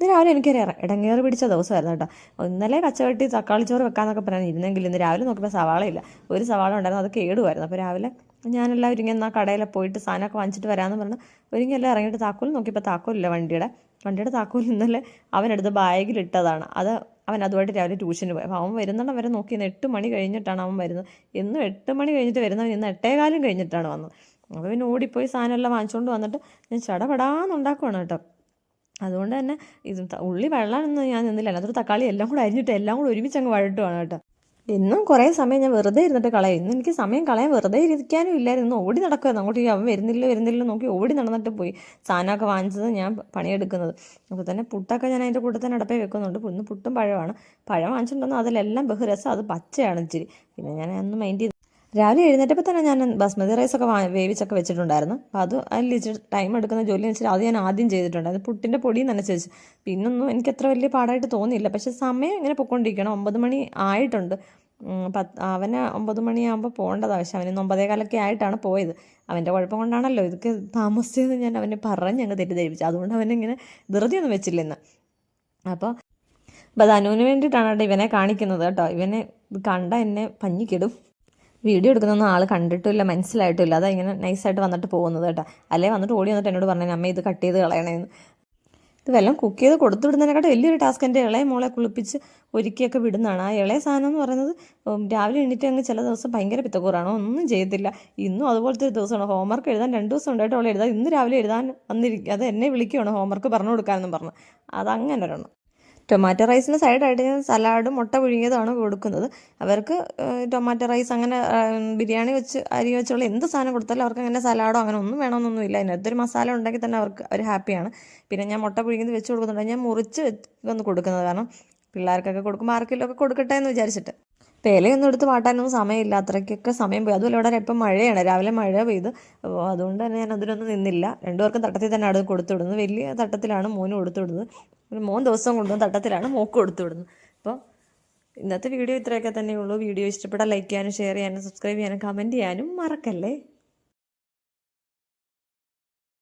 ഇത് രാവിലെ എനിക്കൊരു ഇടങ്ങേറി പിടിച്ച ദിവസമായിരുന്നു കേട്ടോ. ഇന്നലെ കച്ചവട്ടി തക്കാളി ചോറ് വെക്കാന്നൊക്കെ പറയാൻ ഇരുന്നെങ്കിൽ ഇന്ന് രാവിലെ നോക്കുമ്പോൾ സവാളയില്ല ഒരു സവാള ഉണ്ടായിരുന്നു അത് കേടുമായിരുന്നു അപ്പോൾ രാവിലെ ഞാനെല്ലാം ഒരുങ്ങി എന്നാൽ കടയിലെ പോയിട്ട് സാധനമൊക്കെ വാങ്ങിച്ചിട്ട് വരാമെന്ന് പറഞ്ഞു ഒരുങ്ങി എല്ലാം ഇറങ്ങിയിട്ട് താക്കോൽ നോക്കിയപ്പോൾ താക്കോലില്ല വണ്ടിയുടെ. വണ്ടിയുടെ താക്കോൽ ഇന്നലെ അവനെടുത്ത് ബാഗിലിട്ടതാണ് അത് അവൻ അതുമായിട്ട് രാവിലെ ട്യൂഷന് പോയി. അപ്പോൾ അവൻ വരുന്നിടം വരെ നോക്കി ഇന്ന് എട്ട് മണി കഴിഞ്ഞിട്ടാണ് അവൻ വരുന്നത്. എന്നും എട്ട് മണി കഴിഞ്ഞിട്ട് വരുന്നവൻ ഇന്ന് എട്ടേകാലം കഴിഞ്ഞിട്ടാണ് വന്നത്. അപ്പോൾ പിന്നെ ഓടിപ്പോയി സാധനമെല്ലാം വാങ്ങിച്ചുകൊണ്ട് വന്നിട്ട് ഞാൻ ചടപടാന്നുണ്ടാക്കുവാണ് കേട്ടോ. അതുകൊണ്ട് തന്നെ ഇത് ഉള്ളി വെള്ളമാണെന്ന് ഞാൻ നിന്നില്ല. അതൊരു തക്കാളി എല്ലാം കൂടെ അരിഞ്ഞിട്ട് എല്ലാം കൂടെ ഒരുമിച്ച് അങ്ങ് വഴട്ടുവാണ് കേട്ടോ. ഇന്നും കുറേ സമയം ഞാൻ വെറുതെ ഇരുന്നിട്ട് കളയും. ഇന്ന് എനിക്ക് സമയം കളയാൻ വെറുതെ ഇരിക്കാനും ഇല്ലായിരുന്നു. ഓടി നടക്കുമായിരുന്നു അങ്ങോട്ട് അവൻ വരുന്നില്ല വരുന്നില്ല നോക്കി ഓടി നടന്നിട്ട് പോയി. സാധനമൊക്കെ വാങ്ങിച്ചത് ഞാൻ പണിയെടുക്കുന്നത്. അപ്പോൾ തന്നെ പുട്ടൊക്കെ ഞാൻ അതിന്റെ കൂടെ തന്നെ അടപ്പേ വെക്കുന്നുണ്ട്. ഇന്ന് പുട്ടും പഴമാണ് പഴം വാങ്ങിച്ചിട്ടുണ്ടെന്ന് അതിലെല്ലാം ബഹുരസം. അത് പച്ചയാണ് ഇച്ചിരി. പിന്നെ ഞാൻ അന്ന് മൈൻഡ് ചെയ്ത് രാവിലെ എഴുന്നേറ്റപ്പോൾ തന്നെ ഞാൻ ബസ്മതി റൈസ് ഒക്കെ വേവിച്ചൊക്കെ വെച്ചിട്ടുണ്ടായിരുന്നു. അപ്പോൾ അത് അതിൽ ടൈം എടുക്കുന്ന ജോലി വെച്ചാൽ അത് ഞാൻ ആദ്യം ചെയ്തിട്ടുണ്ട്. അത് പുട്ടിന്റെ പൊടി തന്നെ ചോദിച്ചു പിന്നൊന്നും എനിക്ക് അത്ര വലിയ പാടായിട്ട് തോന്നിയില്ല. പക്ഷേ സമയം ഇങ്ങനെ പൊയ്ക്കൊണ്ടിരിക്കണം. ഒമ്പത് മണി ആയിട്ടുണ്ട്. പത്ത് അവന് ഒമ്പത് മണിയാകുമ്പോൾ പോകേണ്ടതാണ് പക്ഷെ അവന് ഇന്ന് ഒമ്പതേ കാലൊക്കെ ആയിട്ടാണ് പോയത്. അവന്റെ കുഴപ്പം കൊണ്ടാണല്ലോ ഇതൊക്കെ താമസിച്ചതെന്ന് ഞാൻ അവനെ പറഞ്ഞ് അങ്ങ് തെറ്റിദ്ധരിപ്പിച്ചു. അതുകൊണ്ട് അവനിങ്ങനെ ധൃതിയൊന്നും വെച്ചില്ല ഇന്ന് അപ്പോൾ അനുവിന് വേണ്ടിയിട്ടാണ് കേട്ടോ ഇവനെ കാണിക്കുന്നത് കേട്ടോ. ഇവനെ കണ്ട എന്നെ പഞ്ഞിക്കിടും. വീഡിയോ എടുക്കുന്നൊന്നും ആൾ കണ്ടിട്ടില്ല മനസ്സിലായിട്ടില്ല. അതാ ഇങ്ങനെ നൈസായിട്ട് വന്നിട്ട് പോകുന്നത് കേട്ടോ. അല്ലേ? വന്നിട്ട് ഓടി വന്നിട്ട് എന്നോട് പറഞ്ഞു അമ്മ ഇത് കട്ട് ചെയ്ത് കളയണേന്ന്. ഇത് വല്ലതും കുക്ക് ചെയ്ത് കൊടുത്തു വിടുന്നതിനെക്കാട്ടും വലിയൊരു ടാസ്ക് എന്റെ ഇളയ മോളെ കുളിപ്പിച്ച് ഒരുക്കിയൊക്കെ വിടുന്നതാണ്. ആ ഇളയ സാധനം എന്ന് പറയുന്നത് രാവിലെ എണീറ്റ് അങ്ങ് ചില ദിവസം ഭയങ്കര പിത്തക്കൂറാണ്. ഒന്നും ചെയ്യത്തില്ല. ഇന്നും അതുപോലത്തെ ഒരു ദിവസമാണ്. ഹോംവർക്ക് എഴുതാൻ രണ്ട് ദിവസം ഉണ്ടായിട്ട് അവളെ എഴുതാൻ ഇന്ന് രാവിലെ എഴുതാൻ വന്നിരിക്കും അത് എന്നെ വിളിക്കുകയാണ് ഹോംവർക്ക് പറഞ്ഞു കൊടുക്കാമെന്നും പറഞ്ഞു. അതങ്ങനെ ഒരെണ്ണം ടൊമാറ്റോ റൈസിന് സൈഡായിട്ട് ഞാൻ സലാഡും മുട്ട പുഴുങ്ങിയതാണ് കൊടുക്കുന്നത്. അവർക്ക് ടൊമാറ്റോ റൈസ് അങ്ങനെ ബിരിയാണി വെച്ച് അരി വെച്ചുള്ള എന്ത് സാധനം കൊടുത്താലും അവർക്ക് അങ്ങനെ സലാഡോ അങ്ങനെ ഒന്നും വേണമെന്നൊന്നുമില്ല അതിനകത്തൊരു മസാല ഉണ്ടെങ്കിൽ തന്നെ അവർക്ക് അവർ ഹാപ്പിയാണ്. പിന്നെ ഞാൻ മുട്ട പുഴുങ്ങിയത് വെച്ച് കൊടുക്കുന്നുണ്ട്. ഞാൻ മുറിച്ച് വെച്ച് ഒന്ന് കൊടുക്കുന്നത് കാരണം പിള്ളേർക്കൊക്കെ കൊടുക്കും ആർക്കെങ്കിലും ഒക്കെ കൊടുക്കട്ടെ എന്ന് വിചാരിച്ചിട്ട്. പേലയൊന്നും എടുത്ത് വാട്ടാനൊന്നും സമയമില്ല. അത്രയ്ക്കൊക്കെ സമയം പോയി. അതുപോലെ ഇവിടെ ഇപ്പം മഴയാണ്. രാവിലെ മഴ പെയ്ത്. അതുകൊണ്ട് തന്നെ ഞാൻ അതിനൊന്നും നിന്നില്ല. രണ്ടുപേർക്കും തട്ടത്തിൽ തന്നെ അടുത്ത് കൊടുത്തു വിടുന്നത് വലിയ തട്ടത്തിലാണ് മോന് കൊടുത്തു വിടുന്നത്. ഒരു മൂന്ന് ദിവസം കൊണ്ടുവന്ന് തട്ടത്തിലാണ് മോക്ക് കൊടുത്തു വിടുന്നത്. അപ്പോൾ ഇന്നത്തെ വീഡിയോ ഇത്രയൊക്കെ തന്നെയുള്ളൂ. വീഡിയോ ഇഷ്ടപ്പെട്ടാൽ ലൈക്ക് ചെയ്യാനും ഷെയർ ചെയ്യാനും സബ്സ്ക്രൈബ് ചെയ്യാനും കമന്റ് ചെയ്യാനും മറക്കല്ലേ?